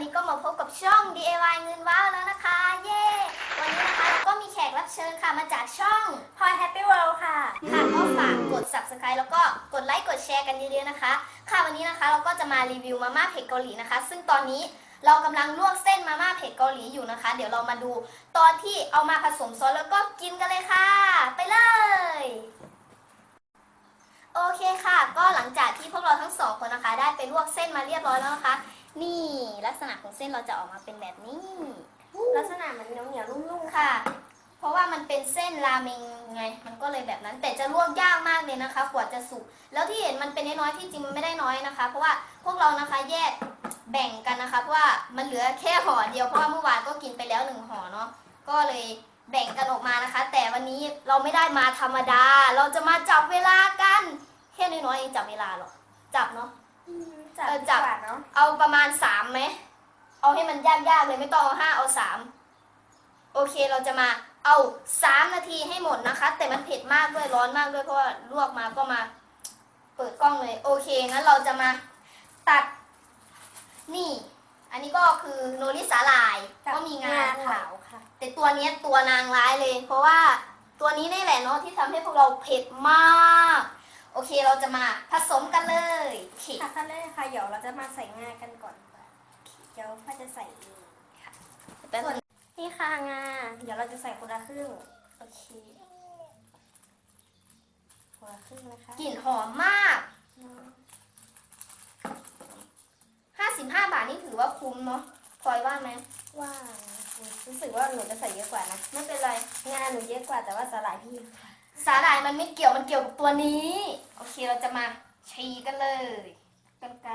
นนี้ก็มาพบกับช่อง DIY เงินว้าวแล้วนะคะ เย้ วันนี้นะคะเราก็มีแขกรับเชิญค่ะมาจากช่องพลอยแฮปปี้เวิลด์ค่ะ ค่ะก็ฝากกด subscribe แล้วก็กดไลค์กดแชร์กันเยอะๆนะคะ ค่ะวันนี้นะคะเราก็จะมารีวิวมาม่าเผ็ดเกาหลีนะคะ ซึ่งตอนนี้เรากำลังลวกเส้นมาม่าเผ็ดเกาหลีอยู่นะคะ เดี๋ยวเรามาดูตอนที่เอามาผสมซอสแล้วก็กินกันเลยค่ะ ไปเลยโอเคค่ะ ก็หลังจากที่พวกเราทั้งสองคนนะคะ ได้ไปลวกเส้นมาเรียบร้อยแล้วนะคะ นี่ลักษณะของเส้นเราจะออกมาเป็นแบบนี้ ลักษณะมันเหนียวเหนียวๆนุ่มๆค่ะ เพราะว่ามันเป็นเส้นราเมงไง มันก็เลยแบบนั้น แต่จะลวกยากมากเลยนะคะกว่าจะสุก แล้วที่เห็นมันเป็นน้อยๆที่จริงมันไม่ได้น้อยนะคะ เพราะว่าพวกเรานะคะแยกแบ่งกันนะคะเพราะว่ามันเหลือแค่ห่อเดียว เพราะว่าเมื่อวานก็กินไปแล้วหนึ่งห่อเนาะ ก็เลยแบ่งกันออกมานะคะ แต่วันนี้เราไม่ได้มาธรรมดา เราจะมาจับเวลากัน แค่น้อยๆเองจับเวลาหรอก จับเนาะ จับเออดีจับกว่าเนาะเอาประมาณสามไหม เอาให้มันยากๆเลยไม่ต้องเอาห้าเอาสามโอเคเราจะมาเอาสามนาทีให้หมดนะคะ แต่มันเผ็ดมากด้วยร้อนมากด้วยเพราะว่าลวกมาก็มา เปิดกล้องเลย โอเคงั้นเราจะมาตัดนี่ อันนี้ก็คือโนริสาลายกับก็มีงาขานค่ะขาว ค่ะ แต่ตัวเนี้ยตัวนางร้ายเลย เพราะว่าตัวนี้นี่แหละเนาะที่ทำให้พวกเราเผ็ดมาก โอเคเราจะมาผสมกันเลยโอเคค่ะขั้นแรกค่ะเดี๋ยวเราจะมาใส่งากันก่อนเดี๋ยวพ่อจะใส่เองแป๊บนึงนี่ค่ะงาเดี๋ยวเราจะใส่คนละครึ่งโอเคคนละครึ่งนะคะกลิ่นหอมมากอืม55บาทนี่ถือว่าคุ้มเนาะพลอยว่าไหมว่ารู้สึกว่าหนูจะใส่เยอะกว่านะไม่เป็นไรงาหนูเยอะกว่าแต่ว่าสาหร่ายพี่ สาหร่ายมันไม่เกี่ยวมันเกี่ยวกับตัวนี้ โอเคเราจะมาชีกันเลยกันไกร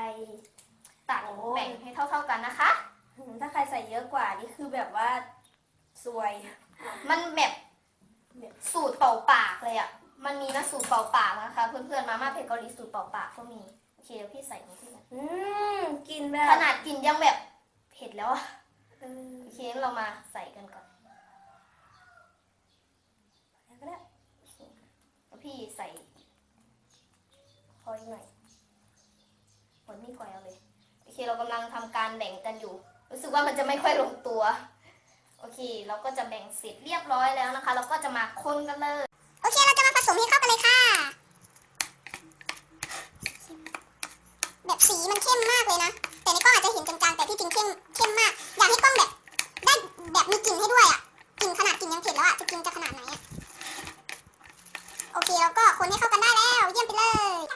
ตัดแบ่งให้เท่าๆกันนะคะอืมถ้าใครใส่เยอะกว่านี่คือแบบว่าซวย มันแบบสูตรเป่าปากเลยอะ่ะ มันมีนะสูตรเป่าปากนะคะ เพื่อนๆมาม่าเผ็ดเกาหลีสูตรเป่าปากก็มีโอเคเดี๋ยวพี่ใส่ตรงที่อืมกินแบขบนาดกินยังแบบเผ็ดแล้วอะเออโอเคงั้นเรามาใส่กัน หนไอยหมดมีดก่อยเอาเลยโอเค เรากำลังทำการแบ่งกันอยู่ รู้สึกว่ามันจะไม่ค่อยลงตัว โอเค เราก็จะแบ่งเสร็จเรียบร้อยแล้วนะคะ เราก็จะมาคนกันเลย โอเค เราจะมาผสมให้เข้ากันเลยค่ะ แบบสีมันเข้มมากเลยนะ แต่ในกล้องอาจจะเห็นจางๆแต่ที่จริงเข้มเข้มมาก อยากให้กล้องแบบได้แบบมีกลิ่นให้ด้วยอะกลิ่นขนาดกลิ่นยังเผ็ดแล้วอะ จะกลิ่นจะขนาดไหนอะ โอเค เราก็คนให้เข้ากันได้แล้ว เยี่ยมไปเลย